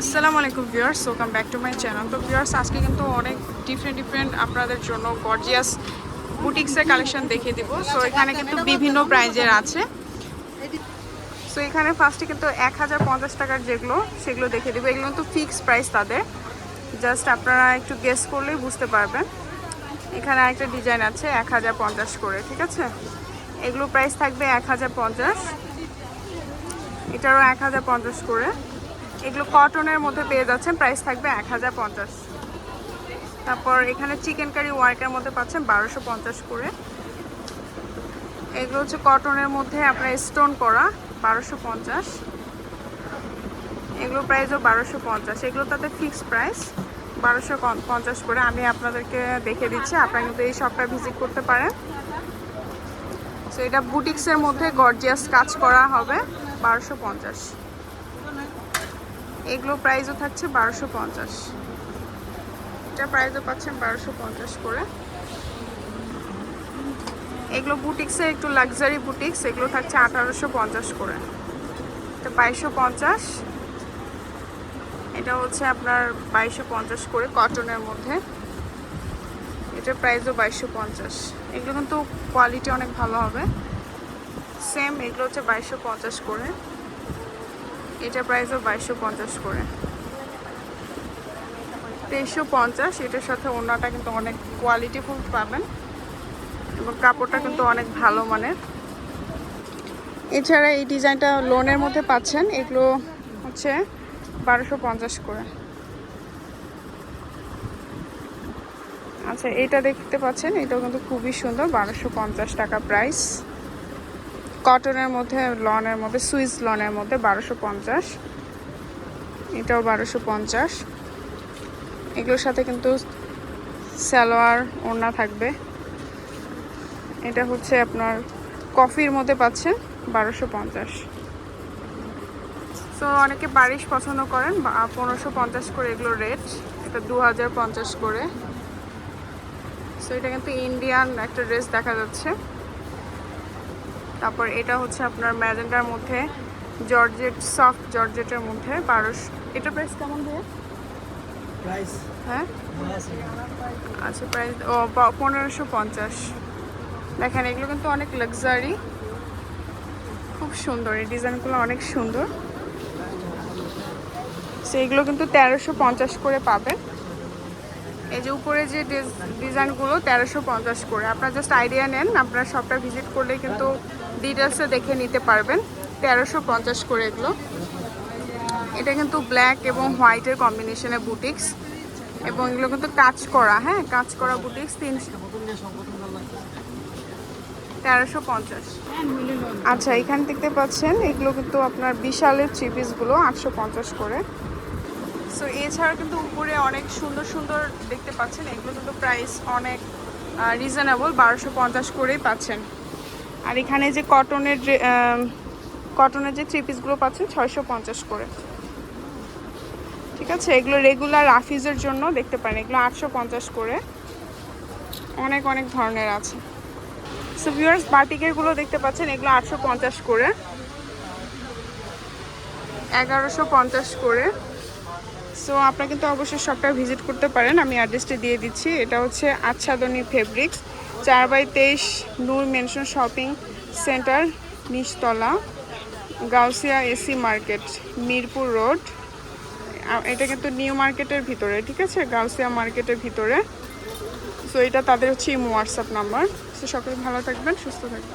আসসালামু আলাইকুম viewers welcome back to my channel তো ভিউয়ার্স, আজকে কিন্তু অনেক ডিফারেন্ট ডিফারেন্ট আপনাদের জন্য গর্জিয়াস বুটিক্সের কালেকশন দেখিয়ে দিব। সো এখানে কিন্তু বিভিন্ন প্রাইজের আছে। সো এখানে ফার্স্টে কিন্তু এক হাজার পঞ্চাশ টাকার যেগুলো, সেগুলো দেখিয়ে দিব। এগুলো কিন্তু ফিক্সড প্রাইস তাদের। জাস্ট আপনারা একটু গেস করলেই বুঝতে পারবেন। এখানে একটা ডিজাইন আছে, এক হাজার পঞ্চাশ করে, ঠিক আছে? এগুলো প্রাইস থাকবে এক হাজার পঞ্চাশ। এটারও এক হাজার পঞ্চাশ করে। এগুলো কটনের মধ্যে পেয়ে যাচ্ছেন। প্রাইস থাকবে এক হাজার পঞ্চাশ। তারপর এখানে চিকেন কারি ওয়ার্কের মধ্যে পাচ্ছেন বারোশো পঞ্চাশ করে। এগুলো হচ্ছে কটনের মধ্যে আপনার স্টোন করা, বারোশো পঞ্চাশ। এগুলো প্রাইসও বারোশো পঞ্চাশ। এগুলো তাতে ফিক্সড প্রাইস বারোশো পঞ্চাশ করে। আমি আপনাদেরকে দেখে দিচ্ছি, আপনারা কিন্তু এই শপটা ভিজিট করতে পারেন। তো এটা বুটিক্সের মধ্যে গর্জিয়াস কাজ করা হবে, বারোশো পঞ্চাশ। এগুলো প্রাইসও থাকছে বারোশো পঞ্চাশ। এটা প্রাইসও পাচ্ছেন বারোশো পঞ্চাশ করে। এগুলো বুটিক্সের একটু লাক্সারি বুটিক্স এগুলো থাকছে আঠারোশো পঞ্চাশ করে। এটা বাইশশো পঞ্চাশ। এটা হচ্ছে আপনার বাইশশো পঞ্চাশ করে কটনের মধ্যে। এটার প্রাইসও বাইশশো পঞ্চাশ। এগুলো কিন্তু কোয়ালিটি অনেক ভালো হবে। সেম এগুলো হচ্ছে বাইশশো পঞ্চাশ করে। এটা প্রাইসও বাইশশো পঞ্চাশ করে। তেইশশো পঞ্চাশ, এটার সাথে ওনাটা কিন্তু অনেক কোয়ালিটিফুল পাবেন এবং কাপড়টা কিন্তু অনেক ভালো মানের। এছাড়া এই ডিজাইনটা লোনের মধ্যে পাচ্ছেন, এগুলো হচ্ছে বারোশো পঞ্চাশ করে। আচ্ছা এটা দেখতে পাচ্ছেন, এটাও কিন্তু খুবই সুন্দর, বারোশো পঞ্চাশ টাকা প্রাইস কটনের মধ্যে, লনের মধ্যে, সুইস লনের মধ্যে বারোশো পঞ্চাশ। এটাও বারোশো পঞ্চাশ। এগুলোর সাথে কিন্তু স্যালোয়ার ওড়না থাকবে। এটা হচ্ছে আপনার কফির মধ্যে পাচ্ছেন বারোশো পঞ্চাশ। সো অনেকে বারিশ পছন্দ করেন পনেরোশো পঞ্চাশ করে এগুলো রেট। এটা দু হাজার পঞ্চাশ করে। সো এটা কিন্তু ইন্ডিয়ান একটা ড্রেস দেখা যাচ্ছে। তারপর এটা হচ্ছে আপনার ম্যাজেন্টার মধ্যে জর্জেট সফট জর্জেটের মধ্যে বারোশো এটা প্রাইস কেমন দিয়ে প্রাইস হ্যাঁ? আচ্ছা প্রাইস ও পনেরোশো পঞ্চাশ। দেখেন এগুলো কিন্তু অনেক লাক্সারি খুব সুন্দর এই ডিজাইনগুলো অনেক সুন্দর। সেইগুলো কিন্তু তেরোশো পঞ্চাশ করে পাবেন। এই যে উপরে যে ডিজাইনগুলো তেরোশো পঞ্চাশ করে। আপনারা জাস্ট আইডিয়া নেন, আপনারা সবটা ভিজিট করলে কিন্তু ডিটেলসে দেখে নিতে পারবেন। তেরোশো পঞ্চাশ করে এগুলো। এটা কিন্তু ব্ল্যাক এবং হোয়াইটের কম্বিনেশনে বুটিক্স এবং এগুলো কিন্তু কাজ করা হ্যাঁ কাজ করা বুটিক্স তিনশো তেরোশো পঞ্চাশ। আচ্ছা এখান দেখতে পাচ্ছেন, এগুলো কিন্তু আপনার বিশালের থ্রি পিসগুলো আটশো পঞ্চাশ করে। সো এছাড়া কিন্তু উপরে অনেক সুন্দর সুন্দর দেখতে পাচ্ছেন। এগুলো কিন্তু প্রাইস অনেক রিজনেবল বারোশো পঞ্চাশ করেই পাচ্ছেন। আর এখানে যে কটনের কটনের যে থ্রি পিসগুলো পাচ্ছেন, ছয়শো পঞ্চাশ করে। ঠিক আছে? এগুলো রেগুলার রাফিজের জন্য দেখতে পারেন। এগুলো আটশো পঞ্চাশ করে। অনেক অনেক ধরনের আছে। সো ভিউয়ার্স বাটিকেরগুলো দেখতে পাচ্ছেন, এগুলো আটশো পঞ্চাশ করে। এগারোশো পঞ্চাশ করে। সো আপনারা কিন্তু অবশ্যই সবটা ভিজিট করতে পারেন। আমি অ্যাড্রেসটা দিয়ে দিচ্ছি। এটা হচ্ছে আচ্ছাদনী ফেব্রিক্স চার বাই তেইশ নূর মেনশন শপিং সেন্টার নিচতলা, Gausia AC market Mirpur road এটা কিন্তু নিউ মার্কেটের ভিতরে, ঠিক আছে? গাউসিয়া মার্কেটের ভিতরে। সো এটা তাদের হচ্ছে ইমো হোয়াটসঅ্যাপ নাম্বার সো সকলে ভালো থাকবেন, সুস্থ থাকবেন।